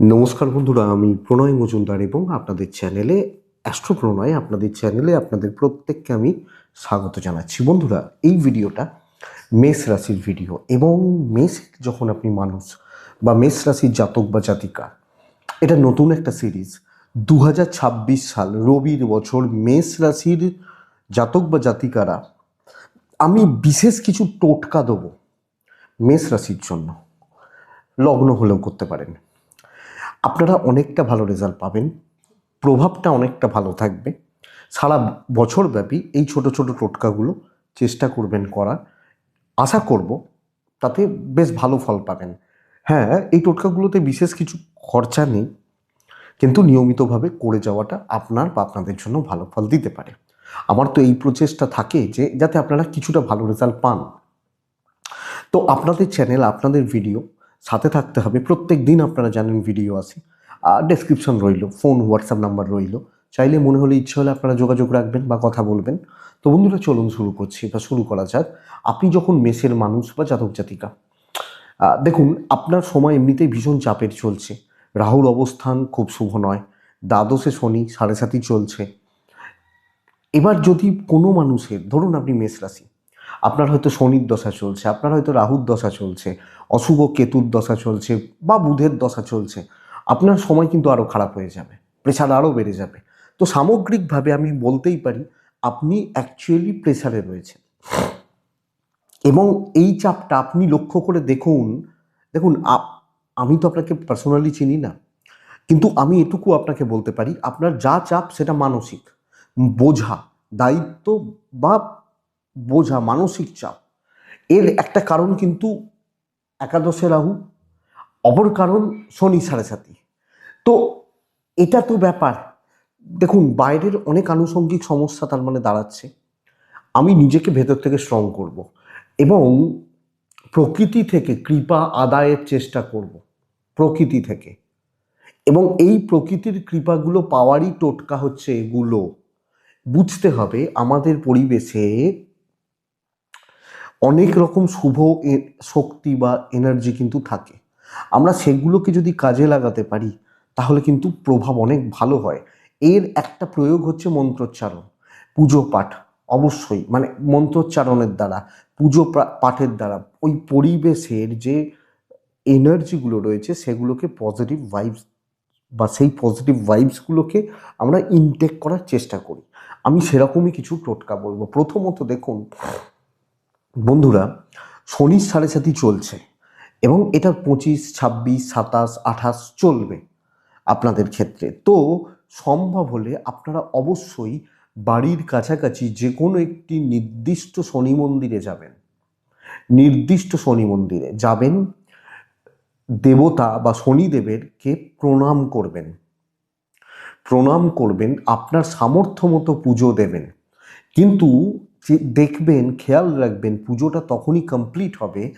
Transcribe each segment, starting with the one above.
নমস্কার বন্ধুরা, আমি প্রণয় মজুমদার এবং আপনাদের চ্যানেলে, অ্যাস্ট্রো প্রণয় আপনাদের চ্যানেলে আপনাদের প্রত্যেককে আমি স্বাগত জানাচ্ছি। বন্ধুরা, এই ভিডিওটা মেষ রাশির ভিডিও এবং মেষ যখন আপনি মানুষ বা মেষ রাশির জাতক বা জাতিকা, এটা নতুন একটা সিরিজ। দু হাজার ছাব্বিশ সাল, রবির বছর মেষ রাশির জাতক বা জাতিকারা, আমি বিশেষ কিছু টোটকা দেবো মেষ রাশির জন্য। লগ্ন হলেও করতে পারেন। আপনারা অনেকটা ভালো রেজাল্ট পাবেন। প্রভাবটা অনেকটা ভালো থাকবে। সারা বছর ব্যাপী এই ছোট ছোট টোটকাগুলো চেষ্টা করবেন করার। আশা করব তাতে বেশ ভালো ফল পাবেন। হ্যাঁ এই টোটকাগুলোতে বিশেষ কিছু খরচা নেই। কিন্তু নিয়মিতভাবে করে যাওয়াটা আপনার বা আপনাদের জন্য ভালো ফল দিতে পারে। আমার তো এই প্রচেষ্টা থাকে যে যাতে আপনারা কিছুটা ভালো রেজাল্ট পান। তো আপনাদের চ্যানেল আপনাদের ভিডিও সাথে থাকতে হবে। প্রত্যেক দিন আপনারা জানেন ভিডিও আছে। আর ডেসক্রিপশন রইল ফোন হোয়াটসঅ্যাপ নাম্বার রইল। চাইলে মনে হলে ইচ্ছে হলে আপনারা যোগাযোগ রাখবেন বা কথা বলবেন। তো বন্ধুরা, চলুন শুরু করছি বা শুরু করা যাক। আপনি যখন মেসের মানুষ বা জাতক জাতিকা দেখুন, আপনার সময় এমনিতেই ভীষণ চাপের চলছে। রাহুর অবস্থান খুব শুভ নয়, দ্বাদশে শনি সাড়ে সাতই চলছে। এবার যদি কোনো মানুষের, ধরুন আপনি মেষ রাশি আপনার হয়তো শনির দশা চলছে, আপনার হয়তো রাহুর দশা চলছে, অশুভ কেতুর দশা চলছে বা বুধের দশা চলছে, আপনার সময় কিন্তু আরও খারাপ হয়ে যাবে প্রেশার আরও বেড়ে যাবে। তো সামগ্রিকভাবে আমি বলতেই পারি, আপনি অ্যাকচুয়ালি প্রেশারে রয়েছেন। এবং এই চাপটা আপনি লক্ষ্য করে দেখুন দেখুন আমি তো আপনাকে পার্সোনালি চিনি না, কিন্তু আমি এটুকু আপনাকে বলতে পারি, আপনার যা চাপ সেটা মানসিক, বোঝা, দায়িত্ব বা বোঝা মানসিক চাপ। এর একটা কারণ কিন্তু একাদশে রাহু, অপর কারণ শনি সাড়ে সাতি। তো এটা তো ব্যাপার। দেখুন, বাইরের অনেক আনুষঙ্গিক সমস্যা তার মানে দাঁড়াচ্ছে। আমি নিজেকে ভেতর থেকে স্ট্রং করব এবং প্রকৃতি থেকে কৃপা আদায়ের চেষ্টা করব, প্রকৃতি থেকে। এবং এই প্রকৃতির কৃপাগুলো পাওয়ারই টোটকা হচ্ছে এগুলো। বুঝতে হবে আমাদের পরিবেশে অনেক রকম শুভ শক্তি বা এনার্জি কিন্তু থাকে। আমরা সেগুলোকে যদি কাজে লাগাতে পারি, তাহলে কিন্তু প্রভাব অনেক ভালো হয়। এর একটা প্রয়োগ হচ্ছে মন্ত্রোচ্চারণ। পুজো পাঠ, অবশ্যই মানে মন্ত্রোচ্চারণের দ্বারা, পুজো পাঠের দ্বারা, ওই পরিবেশের যে এনার্জিগুলো রয়েছে, সেগুলোকে পজিটিভ ভাইবস বা সেই পজিটিভ ভাইবসগুলোকে আমরা ইনটেক করার চেষ্টা করি। আমি সেরকমই কিছু টোটকা বলব। প্রথমত দেখুন বন্ধুরা শনির সাড়ে সাথী চলছে এবং এটা পঁচিশ, ছাব্বিশ, সাতাশ, আঠাশ চলবে আপনাদের ক্ষেত্রে। তো সম্ভব হলে আপনারা অবশ্যই বাড়ির কাছাকাছি যে কোনো একটি নির্দিষ্ট শনি মন্দিরে যাবেন। নির্দিষ্ট শনি মন্দিরে যাবেন, দেবতা বা শনিদেবেরকে প্রণাম করবেন। প্রণাম করবেন, আপনার সামর্থ্য মতো পুজো দেবেন। কিন্তু দেখবেন, খেয়াল রাখবেন, পুজোটা তখনই কমপ্লিট হবে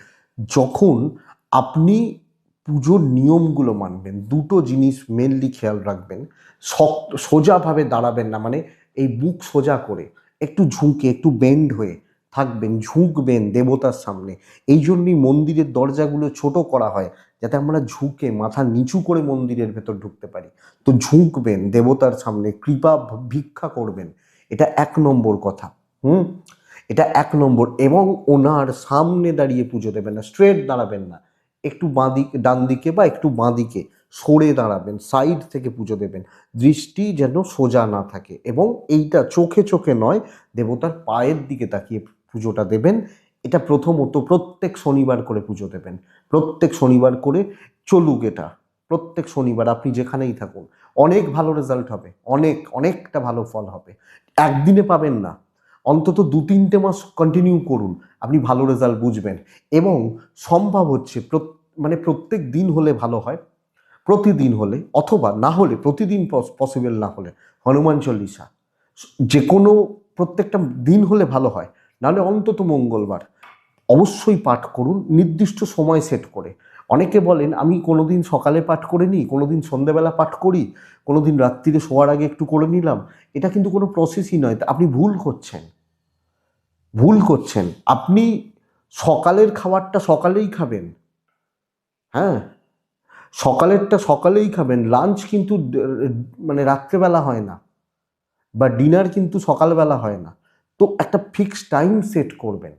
যখন আপনি পুজোর নিয়মগুলো মানবেন। দুটো জিনিস মেনলি খেয়াল রাখবেন। শক্ত, সোজাভাবে দাঁড়াবেন না মানে এই বুক সোজা করে, একটু ঝুঁকে, একটু বেন্ড হয়ে থাকবেন, ঝুঁকবেন দেবতার সামনে। এই জন্যই মন্দিরের দরজাগুলো ছোট করা হয়, যাতে আমরা ঝুঁকে, মাথা নিচু করে মন্দিরের ভেতর ঢুকতে পারি। তো ঝুঁকবেন, দেবতার সামনে কৃপা ভিক্ষা করবেন, এটা এক নম্বর কথা। হুম? এটা এক নম্বর এবং ওনার সামনে দাঁড়িয়ে পুজো দেবেন না স্ট্রেট দাঁড়াবেন না। একটু বাঁ দিক, ডান দিকে বা একটু বাঁ দিকে সরে দাঁড়াবেন সাইড থেকে পুজো দেবেন। দৃষ্টি যেন সোজা না থাকে এবং এইটা চোখে চোখে নয়, দেবতার পায়ের দিকে তাকিয়ে পুজোটা দেবেন। এটা প্রথমত প্রত্যেক শনিবার করে পুজো দেবেন। প্রত্যেক শনিবার করে চলুক এটা। প্রত্যেক শনিবার আপনি যেখানেই থাকুন, অনেক ভালো রেজাল্ট হবে, অনেক, অনেকটা ভালো ফল হবে। একদিনে পাবেন না। অন্তত দু তিনটে মাস কন্টিনিউ করুন, আপনি ভালো রেজাল্ট বুঝবেন। এবং সম্ভব হচ্ছে মানে প্রত্যেক দিন হলে ভালো হয়, প্রতিদিন হলে, অথবা না হলে, প্রতিদিন পসিবল না হলে। হনুমান চল্লিশা যে কোনো প্রত্যেকটা দিন হলে ভালো হয়, নাহলে অন্তত মঙ্গলবার। অবশ্যই পাঠ করুন, নির্দিষ্ট সময় সেট করে। অনেকে বলেন, আমি কোনো দিন সকালে পাঠ করে নিই কোনো দিন সন্ধ্যেবেলা পাঠ করি কোনো দিন রাত্রিরে শোয়ার আগে একটু করে নিলাম। এটা কিন্তু কোনো প্রসেসই নয় আপনি ভুল করছেন। ভুল করছেন। আপনি সকালের খাবারটা সকালেই খাবেন। হ্যাঁ? সকালেরটা সকালেই খাবেন। লাঞ্চ কিন্তু মানে রাত্রেবেলা হয় না। বা ডিনার কিন্তু সকালবেলা হয় না। তো একটা ফিক্সড টাইম সেট করবেন।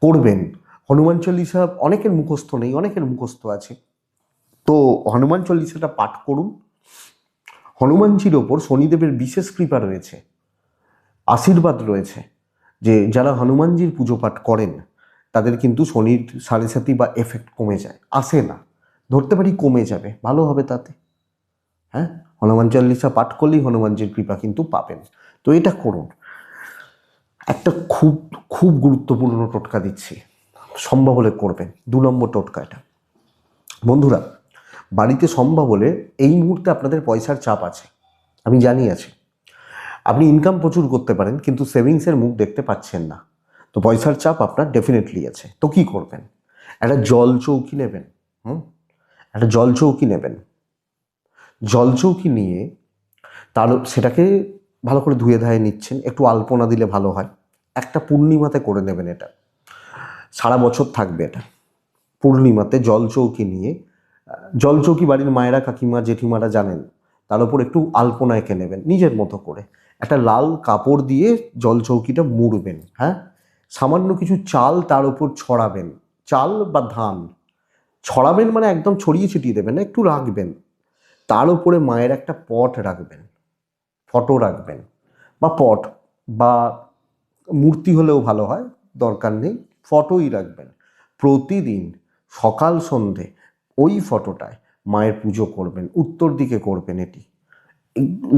করবেন। হনুমান চল্লিশা অনেকের মুখস্থ নেই, অনেকের মুখস্থ আছে। তো হনুমান চল্লিশাটা পাঠ করুন। হনুমানজির ওপর শনিদেবের বিশেষ কৃপা রয়েছে। আশীর্বাদ রয়েছে। যে যারা হনুমানজির পুজো পাঠ করেন, তাদের কিন্তু শনির সাড়ে সাতি বা এফেক্ট কমে যায়। আসে না। ধরতে পারি কমে যাবে। ভালো হবে তাতে। হ্যাঁ? হনুমান চল্লিশা পাঠ করলেই হনুমানজির কৃপা কিন্তু পাবেন। তো এটা করুন। একটা খুব খুব গুরুত্বপূর্ণ টোটকা দিচ্ছি। সম্ভব হলে করবেন। দু নম্বর টোটকা এটা। বন্ধুরা, বাড়িতে সম্ভব হলে এই মুহূর্তে আপনাদের পয়সার চাপ আছে। আমি জানি আছে। আপনি ইনকাম প্রচুর করতে পারেন, কিন্তু সেভিংসের মুখ দেখতে পাচ্ছেন না। তো পয়সার চাপ আপনার ডেফিনেটলি আছে। তো কি করবেন? একটা জল চৌকি নেবেন, হুম? একটা জল চৌকি নেবেন। জল চৌকি নিয়ে তার সেটাকে ভালো করে ধুয়ে ধায়ে নিচ্ছেন, একটু আলপনা দিলে ভালো হয়। একটা পূর্ণিমাতে করে নেবেন এটা। সারা বছর থাকবে এটা। পূর্ণিমাতে জল চৌকি নিয়ে জল চৌকি বাড়ির মায়েরা, কাকিমা, জেঠিমারা জানেন, তার উপর একটু আলপনা এঁকে নেবেন, নিজের মতো করে। একটা লাল কাপড় দিয়ে জল চৌকিটা মুড়বেন হ্যাঁ? সামান্য কিছু চাল তার উপর ছড়াবেন। চাল বা ধান। ছড়াবেন মানে একদম ছড়িয়ে ছিটিয়ে দেবেন, না, একটু রাখবেন। তার উপরে মায়ের একটা পট রাখবেন, ফটো রাখবেন। বা পট বা মূর্তি হলেও ভালো হয়, দরকার নেই, ফটোই রাখবেন। প্রতিদিন সকাল সন্ধে ওই ফটোটায় মায়ের পুজো করবেন, উত্তর দিকে করবেন এটি।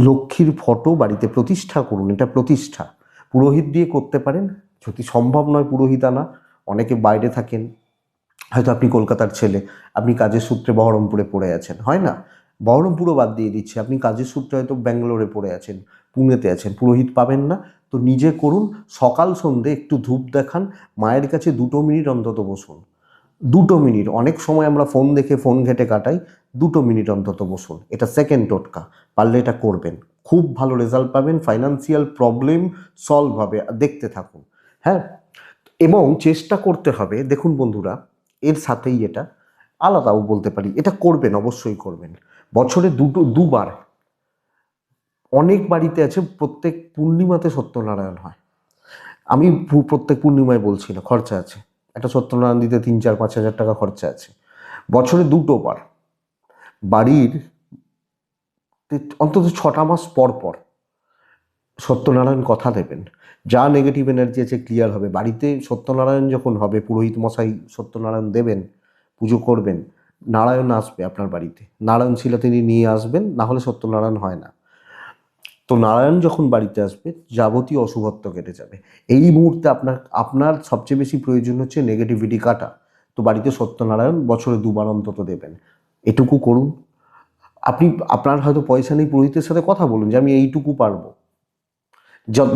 লক্ষ্মীর ফটো বাড়িতে প্রতিষ্ঠা করুন, এটা প্রতিষ্ঠা। পুরোহিত দিয়ে করতে পারেন, যদি সম্ভব নয় পুরোহিত আনা, অনেকে বাইরে থাকেন, হয়তো আপনি কলকাতার ছেলে, আপনি কাজের সূত্রে বহরমপুরে পড়ে আছেন, হয় না? বহরমপুরও বাদ দিয়ে দিচ্ছে, আপনি কাজের সূত্রে হয়তো ব্যাঙ্গালোরে পড়ে আছেন, পুনেতে আছেন, পুরোহিত পাবেন না। তো নিজে করুন, সকাল সন্ধে একটু ধূপ দেখান, মায়ের কাছে দুটো মিনিট অন্তত বসুন। দুটো মিনিট, অনেক সময় আমরা ফোন দেখে ফোন ঘেটে কাটাই দুটো মিনিট অন্তত বসুন। এটা সেকেন্ড টোটকা। পারলে এটা করবেন। খুব ভালো রেজাল্ট পাবেন। ফাইন্যান্সিয়াল প্রবলেম সলভ হবে। দেখতে থাকুন। হ্যাঁ? এবং চেষ্টা করতে হবে, দেখুন বন্ধুরা, এর সাথেই এটা। আলাদাও বলতে পারি, এটা করবেন, অবশ্যই করবেন। বছরে দুটো, দুবার। অনেক বাড়িতে আছে, প্রত্যেক পূর্ণিমাতে সত্যনারায়ণ হয়। আমি প্রত্যেক পূর্ণিমায় বলছি না, খরচা আছে। একটা সত্যনারায়ণ দিতে তিন, চার, পাঁচ হাজার টাকা খরচা আছে। বছরে দুটো বার। বাড়ির অন্তত ছটা মাস পর পর সত্যনারায়ণ কথা দেবেন। যা নেগেটিভ এনার্জি আছে ক্লিয়ার হবে। বাড়িতে সত্যনারায়ণ যখন হবে, পুরোহিত মশাই সত্যনারায়ণ দেবেন, পুজো করবেন, নারায়ণ আসবে আপনার বাড়িতে। নারায়ণ ছিল তিনি নিয়ে আসবেন, না হলে সত্যনারায়ণ হয় না। তো নারায়ণ যখন বাড়িতে আসবে, যাবতীয় অশুভত্ব কেটে যাবে। এই মুহূর্তে আপনার আপনার সবচেয়ে বেশি প্রয়োজন হচ্ছে নেগেটিভিটি কাটা। তো বাড়িতে সত্যনারায়ণ বছরে দুবার অন্তত দেবেন। এটুকু করুন। আপনি, আপনার হয়তো পয়সা নেই পুরোহিতের সাথে কথা বলুন যে আমি এইটুকু পারব।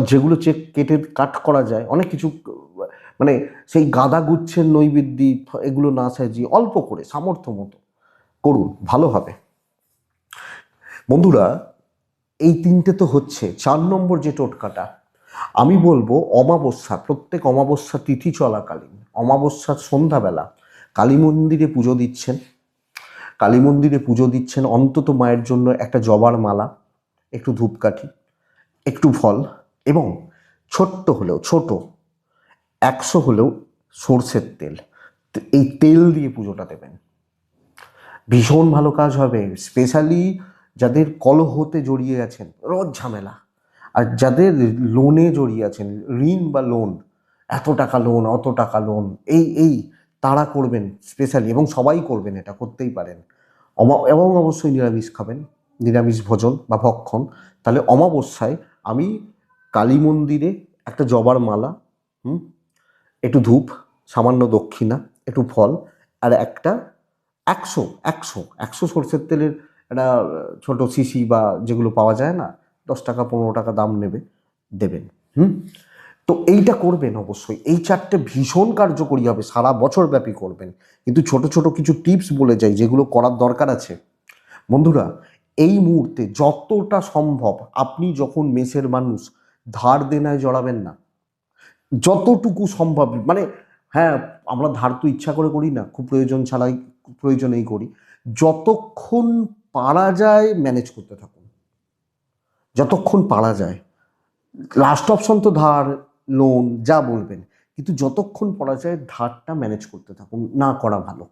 যেগুলো চেক কেটে কাট করা যায়, অনেক কিছু মানে সেই গাঁদা গুচ্ছের নৈবেদ্যি এগুলো না সাজিয়ে অল্প করে, সামর্থ্য মতো করুন, ভালো হবে। বন্ধুরা, এই তিনটে তো হচ্ছে, চার নম্বর যে টোটকাটা, আমি বলব অমাবস্যা, প্রত্যেক অমাবস্যা তিথি চলাকালীন, অমাবস্যার সন্ধ্যাবেলা কালী মন্দিরে পুজো দিচ্ছেন। কালী মন্দিরে পুজো দিচ্ছেন অন্তত মায়ের জন্য একটা জবার মালা, একটু ধূপকাঠি, একটু ফল এবং ছোট্ট হলেও, ছোট, একশো হলেও সর্ষের তেল। এই তেল দিয়ে পুজোটা দেবেন। ভীষণ ভালো কাজ হবে, স্পেশালি যাদের কলহতে জড়িয়ে আছেন, রোজ ঝামেলা। আর যাদের লোনে জড়িয়ে আছেন, ঋণ বা লোন, এত টাকা লোন, অত টাকা লোন, এই এই তারা করবেন স্পেশালি এবং সবাই করবেন এটা, করতেই পারেন। এবং অবশ্যই নিরামিষ খাবেন, নিরামিষ ভোজন বা ভক্ষণ। তাহলে অমাবস্যায় আমি কালী মন্দিরে একটা জবার মালা, হুম, একটু ধূপ, সামান্য দক্ষিণা, একটু ফল, আর একটা একশো একশো একশো সর্ষের তেলের একটা ছোট শিশি বা যেগুলো পাওয়া যায় না, দশ টাকা, পনেরো টাকা দাম নেবে, দেবেন, হুম। তো এইটা করবেন অবশ্যই। এই চারটে ভীষণ কার্যকরী হবে, সারা বছর ব্যাপী করবেন। কিন্তু ছোট ছোট কিছু টিপস বলে যাই, যেগুলো করার দরকার আছে। বন্ধুরা, এই মুহূর্তে যতটা সম্ভব আপনি যখন মেসের মানুষ, ধার দেনায় জড়াবেন না। যতটুকু সম্ভব মানে হ্যাঁ আমরা ধার তো ইচ্ছা করে করি না, খুব প্রয়োজন ছাড়াই, প্রয়োজনেই করি। যতক্ষণ পারা যায় ম্যানেজ করতে থাকুন। যতক্ষণ পারা যায়। লাস্ট অপশন তো ধার লোন যা বলবেন, কিন্তু যতক্ষণ পড়া যায় ধারটা ম্যানেজ করতে থাকুন, না করা ভালো।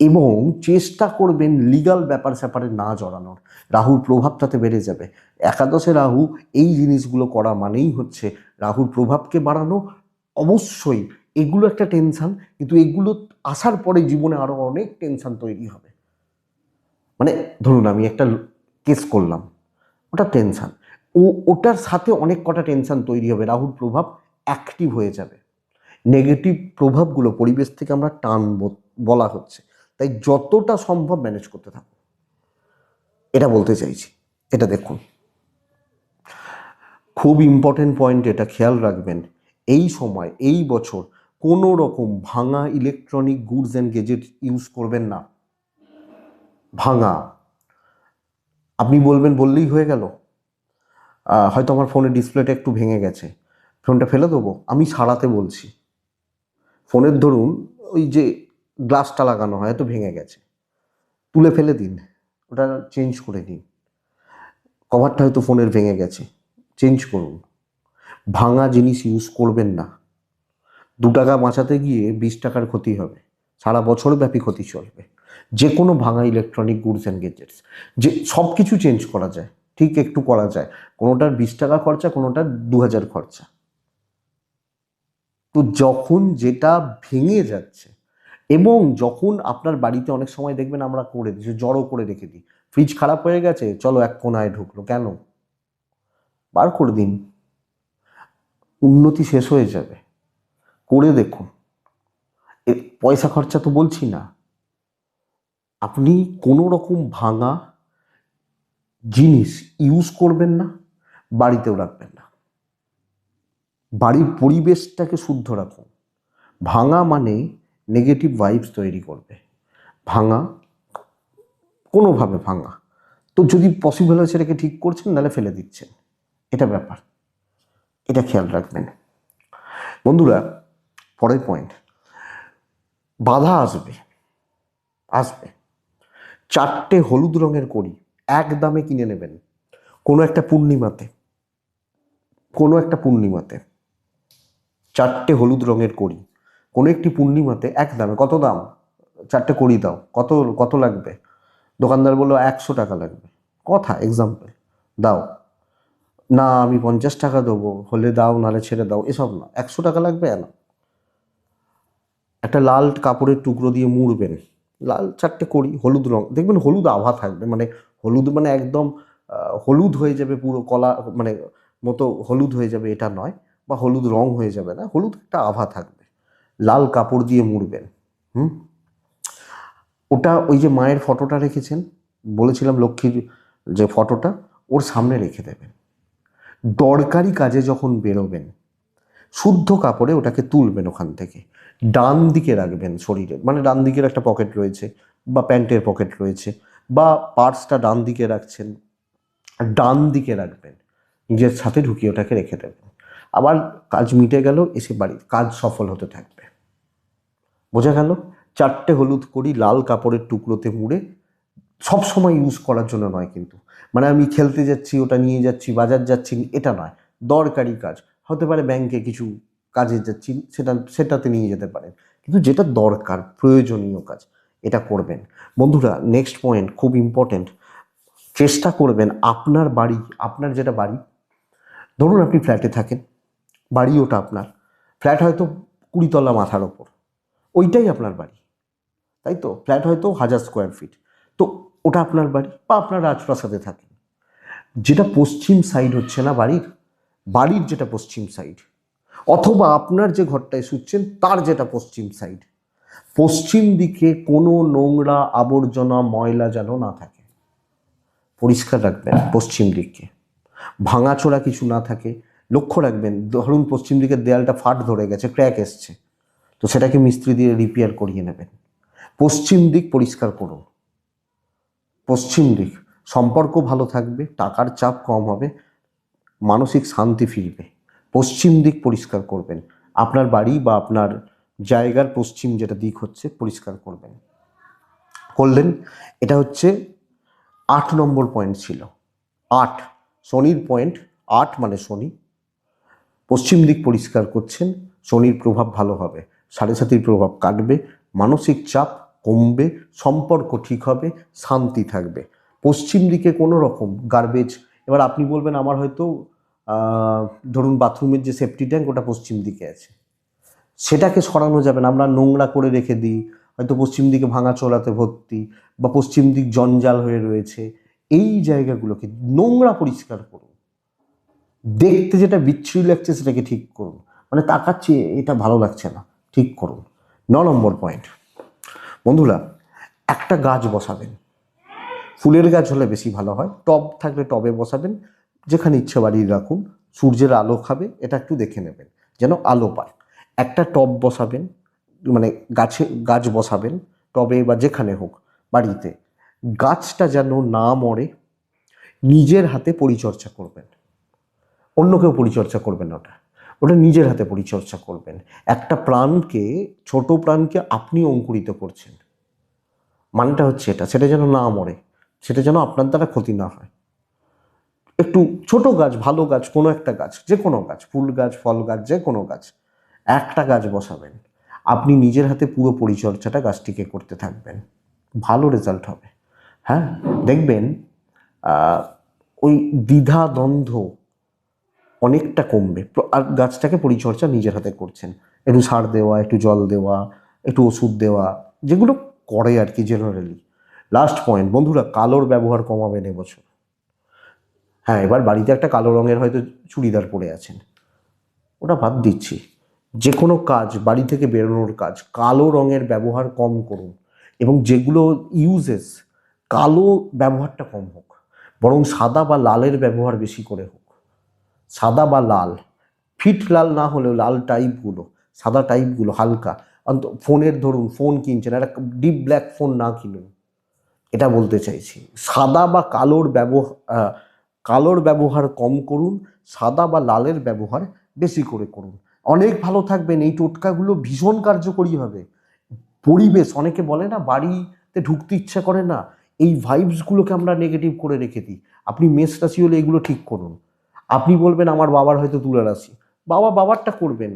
এবং চেষ্টা করবেন লিগাল ব্যাপার স্যাপারে না জড়ানোর। রাহুর প্রভাব তাতে বেড়ে যাবে। একাদশে রাহু এই জিনিসগুলো করা মানেই হচ্ছে রাহুর প্রভাবকে বাড়ানো। অবশ্যই এগুলো একটা টেনশান কিন্তু এগুলো আসার পরে জীবনে আরও অনেক টেনশন তৈরি হবে। মানে ধরুন আমি একটা কেস করলাম, ওটা টেনশান ও, ওটার সাথে অনেক কটা টেনশন তৈরি হবে। রাহুর প্রভাব অ্যাক্টিভ হয়ে যাবে। নেগেটিভ প্রভাবগুলো পরিবেশ থেকে আমরা টান বলা হচ্ছে। তাই যতটা সম্ভব ম্যানেজ করতে থাকুন এটা বলতে চাইছি। এটা দেখুন। খুব ইম্পর্টেন্ট পয়েন্ট এটা খেয়াল রাখবেন। এই সময়, এই বছর কোনো রকম ভাঙা electronic goods and gadget use করবেন না। ভাঙা। আপনি বলবেন, বললেই হয়ে গেল। হয়তো আমার ফোনের ডিসপ্লেটা একটু ভেঙে গেছে। ফোনটা ফেলে দেবো, আমি সারাতে বলছি। ফোনের ধরুন, ওই যে গ্লাসটা লাগানো হয় তো ভেঙে গেছে। তুলে ফেলে দিন, ওটা চেঞ্জ করে দিন কভারটা হয়তো ফোনের ভেঙে গেছে চেঞ্জ করুন। ভাঙা জিনিস ইউজ করবেন না। দু টাকা বাঁচাতে গিয়ে বিশ টাকার ক্ষতি হবে, সারা বছর ব্যাপী ক্ষতি চলবে। যে কোনো ভাঙা ইলেকট্রনিক গুডস অ্যান্ড গেজেটস যে সব কিছু চেঞ্জ করা যায়, ঠিক একটু করা যায়। কোনোটার বিশ টাকা খরচা, কোনোটার দু হাজার খরচা। তো যখন যেটা ভেঙে যাচ্ছে এবং যখন আপনার বাড়িতে অনেক সময় দেখবেন আমরা করে দিই জড়ো করে রেখে দিই ফ্রিজ খারাপ হয়ে গেছে, চলো এক কোনায় ঢুকলো, কেন? বার করে দিন। উন্নতি শেষ হয়ে যাবে। করে দেখুন। পয়সা খরচা তো বলছি না। আপনি কোনো রকম ভাঙা জিনিস ইউজ করবেন না, বাড়িতেও রাখবেন না। বাড়ির পরিবেশটাকে শুদ্ধ রাখুন। ভাঙা মানে নেগেটিভ ভাইবস তৈরি করবে। ভাঙা, কোনোভাবে ভাঙা। তো যদি পসিবল হয় সেটাকে ঠিক করছেন, নাহলে ফেলে দিচ্ছেন। এটা ব্যাপার। এটা খেয়াল রাখবেন। বন্ধুরা, পরের পয়েন্ট বাধা আসবে। আসবে। চারটে হলুদ রঙের করি এক দামে কিনে নেবেন। কোনো একটা পূর্ণিমাতে। কোনো একটা পূর্ণিমাতে। চারটে হলুদ রঙের কড়ি। কোনো একটি পূর্ণিমাতে এক দামে, কত দাম? চারটে কড়ি দাও, কত কত লাগবে? দোকানদার বলল, একশো টাকা লাগবে। কথা এক্সাম্পল দাও। না, আমি পঞ্চাশ টাকা দেবো, হলে দাও নালে ছেড়ে দাও, এসব না। একশো টাকা লাগবে না। একটা লাল কাপড়ের টুকরো দিয়ে মুড়বেন লাল চারটে করি হলুদ রং, দেখবেন হলুদ আভা থাকবে মানে হলুদ মানে একদম হলুদ হয়ে যাবে পুরো কলা মানে মতো হলুদ হয়ে যাবে, এটা নয়। বা হলুদ রং হয়ে যাবে না, হলুদ একটা আভা থাকবে। লাল কাপড় দিয়ে মুড়বেন, হুম? ওটা ওই যে মায়ের ফটোটা রেখেছেন, বলেছিলাম লক্ষ্মীর যে ফটোটা, ওর সামনে রেখে দেবেন। দরকারি কাজে যখন বেরোবেন, শুদ্ধ কাপড়ে ওটাকে তুলবেন ওখান থেকে। ডান দিকে রাখবেন শরীরে মানে ডান দিকের একটা পকেট রয়েছে বা প্যান্টের পকেট রয়েছে বা পার্সটা ডান দিকে রাখছেন, ডান দিকে রাখবেন, নিজের সাথে ঢুকিয়ে ওটাকে রেখে দেবেন। আবার কাজ মিটে গেল এসে বাড়ির কাজ সফল হতে থাকবে। বোঝা গেল? চারটে হলুদ করি লাল কাপড়ের টুকরোতে মুড়ে সব সময় ইউজ করার জন্য নয় কিন্তু। মানে আমি খেলতে যাচ্ছি, ওটা নিয়ে যাচ্ছি, বাজার যাচ্ছি, এটা নয়। দরকারি কাজ। হতে পারে ব্যাংকে কিছু কাজে যাচ্ছি, সেটা, সেটাতে নিয়ে যেতে পারেন। কিন্তু যেটা দরকার, প্রয়োজনীয় কাজ, এটা করবেন। বন্ধুরা নেক্সট পয়েন্ট খুব ইম্পর্টেন্ট চেষ্টা করবেন আপনার বাড়ি, আপনার যেটা বাড়ি, ধরুন আপনি ফ্ল্যাটে থাকেন বাড়ি ওটা আপনার। ফ্ল্যাট হয়তো কুড়িতলা মাথার ওপর। ওইটাই আপনার বাড়ি। তাই তো? ফ্ল্যাট হয়তো হাজার স্কোয়ার ফিট তো ওটা আপনার বাড়ি বা আপনার রাজপ্রাসাদে থাকেন। যেটা পশ্চিম সাইড হচ্ছে না বাড়ির বাড়ির যেটা পশ্চিম সাইড অথবা আপনার যে ঘরটায় শুচ্ছেন, তার যেটা পশ্চিম সাইড পশ্চিম দিকে কোনো নোংরা আবর্জনা, ময়লা যেন না থাকে। পরিষ্কার রাখবেন পশ্চিম দিককে। ভাঙাচোরা কিছু না থাকে। লক্ষ্য রাখবেন, ধরুন পশ্চিম দিকের দেয়ালটা ফাট ধরে গেছে ক্র্যাক এসছে, তো সেটাকে মিস্ত্রি দিয়ে রিপেয়ার করিয়ে নেবেন। পশ্চিম দিক পরিষ্কার করুন। পশ্চিম দিক, সম্পর্ক ভালো থাকবে, টাকার চাপ কম হবে, মানসিক শান্তি ফিরবে। পশ্চিম দিক পরিষ্কার করবেন। আপনার বাড়ি বা আপনার জায়গার পশ্চিম যেটা দিক হচ্ছে, পরিষ্কার করবেন। করলেন, এটা হচ্ছে আট নম্বর পয়েন্ট ছিল। আট, শনির পয়েন্ট আট মানে শনি পশ্চিম দিক পরিষ্কার করছেন, শনির প্রভাব ভালো হবে, সাড়ে সাতির প্রভাব কাটবে, মানসিক চাপ কমবে, সম্পর্ক ঠিক হবে, শান্তি থাকবে। পশ্চিম দিকে কোনো রকম গার্বেজ এবার আপনি বলবেন আমার হয়তো ধরুন বাথরুমের যে সেফটি ট্যাঙ্ক ওটা পশ্চিম দিকে আছে। সেটাকে সরানো যাবে না, আমরা নোংরা করে রেখে দিই, হয়তো পশ্চিম দিকে ভাঙা চোরাতে ভর্তি বা পশ্চিম দিক জঞ্জাল হয়ে রয়েছে, এই জায়গাগুলোকে নোংরা পরিষ্কার করুন। দেখতে যেটা বিচ্ছিরি লাগছে সেটাকে ঠিক করুন। মানে তাকাচ্ছি, এটা ভালো লাগছে না, ঠিক করুন। ন নম্বর পয়েন্ট বন্ধুরা, একটা গাছ বসাবেন। ফুলের গাছ হলে বেশি ভালো হয়। টব থাকলে টবে বসাবেন। যেখানে ইচ্ছে বাড়িয়ে রাখুন। সূর্যের আলো খাবে, এটা একটু দেখে নেবেন, যেন আলো পায়। একটা টব বসাবেন মানে গাছে, গাছ বসাবেন, টবে বা যেখানে হোক, বাড়িতে। গাছটা যেন না মরে, নিজের হাতে পরিচর্যা করবেন। অন্য কেউ পরিচর্যা করবেন না ওটা। ওটা নিজের হাতে পরিচর্যা করবেন। একটা প্রাণকে, ছোট প্রাণকে আপনি অঙ্কুরিত করছেন। মানেটা হচ্ছে এটা, সেটা যেন না মরে, সেটা যেন আপনার দ্বারা ক্ষতি না হয়। একটু ছোট গাছ, ভালো গাছ, কোনো একটা গাছ, যে কোনো গাছ, ফুল গাছ, ফল গাছ, যে কোনো গাছ, একটা গাছ বসাবেন। আপনি নিজের হাতে পুরো পরিচর্যাটা গাছটিকে করতে থাকবেন। ভালো রেজাল্ট হবে। হ্যাঁ? দেখবেন ওই দ্বিধা দ্বন্দ্ব অনেকটা কমবে। আর গাছটাকে পরিচর্যা নিজের হাতে করছেন। একটু সার দেওয়া, একটু জল দেওয়া, একটু ওষুধ দেওয়া, যেগুলো করে আর কি জেনারেলি লাস্ট পয়েন্ট বন্ধুরা, কালোর ব্যবহার কমাবেন এবছর হ্যাঁ এবার বাড়িতে একটা কালো রঙের হয়তো চুড়িদার পরে আছেন। ওটা বাদ দিচ্ছি। যে কোনো কাজ, বাড়ি থেকে বেরোনোর কাজ, কালো রঙের ব্যবহার কম করুন। এবং যেগুলো ইউজেস কালো ব্যবহারটা কম হোক। বরং সাদা বা লালের ব্যবহার বেশি করে হোক। সাদা বা লাল। ফিট লাল না হলেও লাল টাইপগুলো সাদা টাইপগুলো হালকা। অন্ত, ফোনের ধরুন, ফোন কিনছেন, একটা ডিপ ব্ল্যাক ফোন না কিনুন, এটা বলতে চাইছি। সাদা বা কালোর ব্যবহার কালোর ব্যবহার কম করুন, সাদা বা লালের ব্যবহার বেশি করে করুন। অনেক ভালো থাকবেন, এই টোটকাগুলো ভীষণ কার্যকরী হবে। পরিবেশ, অনেকে বলে না, বাড়িতে ঢুকতে ইচ্ছা করে না। এই ভাইবসগুলোকে আমরা নেগেটিভ করে রেখে দিই। আপনি মেষ রাশি হলে এগুলো ঠিক করুন। আপনি বলবেন, আমার বাবার হয়তো তুলা রাশি বাবা বাবারটা করবেন।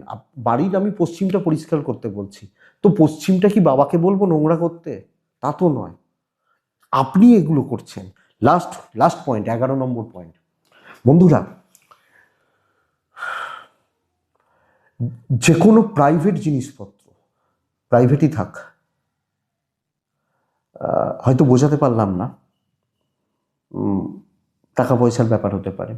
বাড়ির আমি পশ্চিমটা পরিষ্কার করতে বলছি। তো পশ্চিমটা কি বাবাকে বলব নোংরা করতে? তা তো নয়। আপনি এগুলো করছেন। লাস্ট লাস্ট পয়েন্ট, এগারো নম্বর পয়েন্ট। বন্ধুরা যে কোনো প্রাইভেট জিনিসপত্র, প্রাইভেটই থাক হয়তো বোঝাতে পারলাম না। টাকা পয়সার ব্যাপার হতে পারে।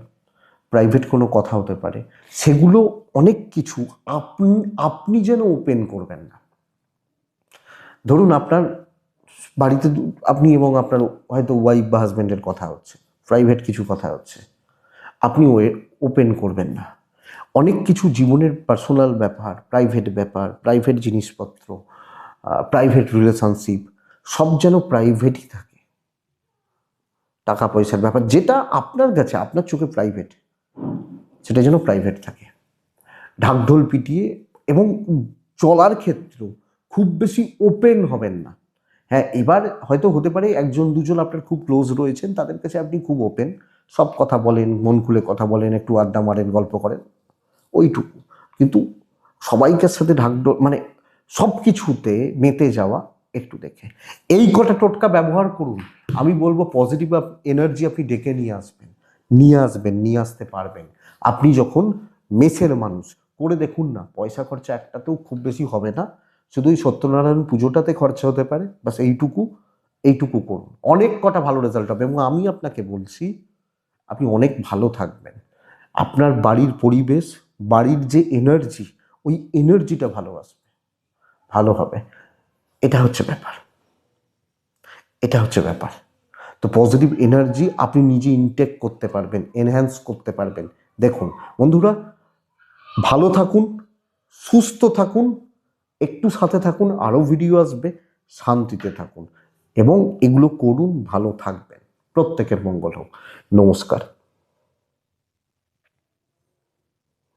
প্রাইভেট কোনো কথা হতে পারে। সেগুলো অনেক কিছু আপনি আপনি যেন ওপেন করবেন না। ধরুন আপনার বাড়িতে আপনি এবং আপনার হয়তো ওয়াইফ বা হাজব্যান্ডের কথা হচ্ছে প্রাইভেট কিছু কথা হচ্ছে। আপনি ওয়ে ওপেন করবেন না। অনেক কিছু জীবনের পার্সোনাল ব্যাপার প্রাইভেট ব্যাপার প্রাইভেট জিনিসপত্র প্রাইভেট রিলেশনশিপ সব যেন প্রাইভেটই থাকে। টাকা পয়সার ব্যাপার, যেটা আপনার কাছে, আপনার চোখে প্রাইভেট সেটা যেন প্রাইভেট থাকে। ঢাকঢোল পিটিয়ে এবং চলার ক্ষেত্র খুব বেশি ওপেন হবেন না। হ্যাঁ এবার হয়তো হতে পারে একজন, দুজন আপনার খুব ক্লোজ রয়েছেন, তাদের কাছে আপনি খুব ওপেন সব কথা বলেন, মন খুলে কথা বলেন, একটু আড্ডা মারেন, গল্প করেন, ওইটুকু। কিন্তু সবাইকার সাথে ঢাকঢোল মানে সব কিছুতে মেতে যাওয়া একটু দেখে। এই কটা টোটকা ব্যবহার করুন, আমি বলব পজিটিভ এনার্জি আপনি ডেকে নিয়ে আসবেন নিয়ে আসবেন, নিয়ে আসতে পারবেন। আপনি যখন মেসের মানুষ, করে দেখুন না, পয়সা খরচা একটাতেও খুব বেশি হবে না। শুধু ওই সত্যনারায়ণ পুজোটাতে খরচা হতে পারে, বাস এইটুকু এইটুকু করুন। অনেক কটা ভালো রেজাল্ট হবে এবং আমি আপনাকে বলছি, আপনি অনেক ভালো থাকবেন। আপনার বাড়ির পরিবেশ, বাড়ির যে এনার্জি ওই এনার্জিটা ভালো আসবে। ভালো হবে। এটা হচ্ছে ব্যাপার। এটা হচ্ছে ব্যাপার। তো পজিটিভ এনার্জি আপনি নিজে ইনটেক করতে পারবেন এনহ্যান্স করতে পারবেন। দেখুন, বন্ধুরা, ভালো থাকুন, সুস্থ থাকুন, একটু সাথে থাকুন, আরও ভিডিও আসবে, শান্তিতে থাকুন। এবং এগুলো করুন, ভালো থাকবেন। প্রত্যেকের মঙ্গল হোক। নমস্কার।